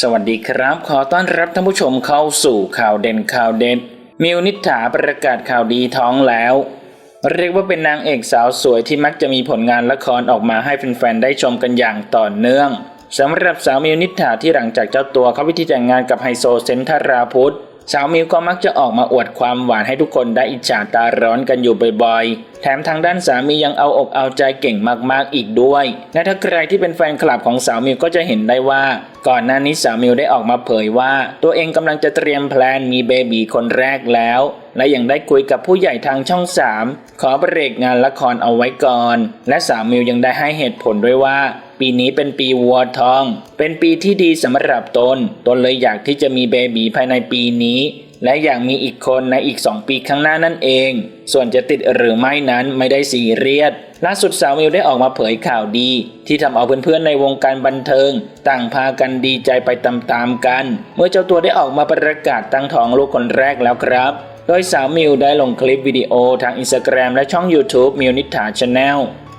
สวัสดีครับ ขอต้อนรับท่านผู้ชมเข้าสู่ข่าวเด่นข่าวเด็ด มิวนิษฐาประกาศข่าวดีท้องแล้ว เรียกว่าเป็นนางเอกสาวสวยที่มักจะมีผลงานละครออกมาให้แฟนๆได้ชมกันอย่างต่อเนื่องสำหรับสาวมิวนิษฐาที่หลังจากเจ้าตัวเข้าพิธีแต่งงานกับไฮโซเซนทราพุทธสาวมิวก็มักจะออกมาอวดความหวานให้ทุกคนได้อิจฉาตาร้อนกันอยู่บ่อยแถมทางด้านสามียังเอาอกเอาใจเก่งมากๆอีกด้วย และถ้าใครที่เป็นแฟนคลับของสาวมิวก็จะเห็นได้ว่า ก่อนหน้านี้สาวมิวได้ออกมาเผยว่า ตัวเองกำลังจะเตรียมแพลนมีเบบีคนแรกแล้ว และยังได้คุยกับผู้ใหญ่ทางช่อง 3 ขอเบรกงานละครเอาไว้ก่อน และสาวมิวยังได้ให้เหตุผลด้วยว่า ปีนี้เป็นปีวัวทอง เป็นปีที่ดีสำหรับตน ตนเลยอยากที่จะมีเบบีภายในปีนี้ และอย่ากมีอีกคนในอีก 2 ปีข้างหน้านั่นเอง ส่วนจะติดหรือไม่นั้นไม่ได้ซีเรียสล่าสุดสาวมิวได้ออกมาเผยข่าวดี ที่ทำเอาเพื่อนๆในวงการบันเทิง ต่างพากันดีใจไปตามๆกัน เมื่อเจ้าตัวได้ออกมาประกาศตั้งท้องลูกคนแรกแล้วครับโดยสาวมิวได้ลงคลิปวิดีโอทางอินสตาแกรมและช่อง YouTube มิวนิฐาชาแนล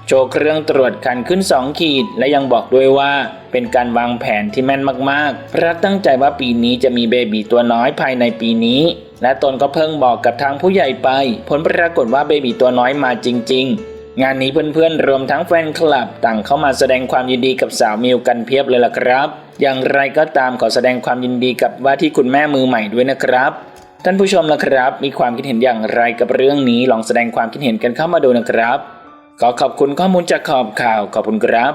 โชว์เครื่องตรวจคันขึ้น 2 ขีด และยังบอกด้วยว่า เป็นการวางแผนที่แม่นมากๆ เพราะตั้งใจว่าปีนี้จะมีเบบีตัวน้อยภายในปีนี้ และตนก็เพิ่งบอกกับทางผู้ใหญ่ไป ผลปรากฏว่าเบบีตัวน้อยมาจริง ๆ งานนี้เพื่อนๆรวมทั้งแฟนคลับ ต่างเข้ามาแสดงความยินดีกับสาวมิวกันเพียบเลยล่ะครับ อย่างไรก็ตามขอแสดงความยินดีกับว่าที่คุณแม่มือใหม่ด้วยนะครับท่านผู้ชมล่ะครับ มีความคิดเห็นอย่างไรกับเรื่องนี้ลองแสดงความคิดเห็นกันเข้ามาดูนะครับ ขอขอบคุณข้อมูลจากขอบข่าวขอบคุณครับ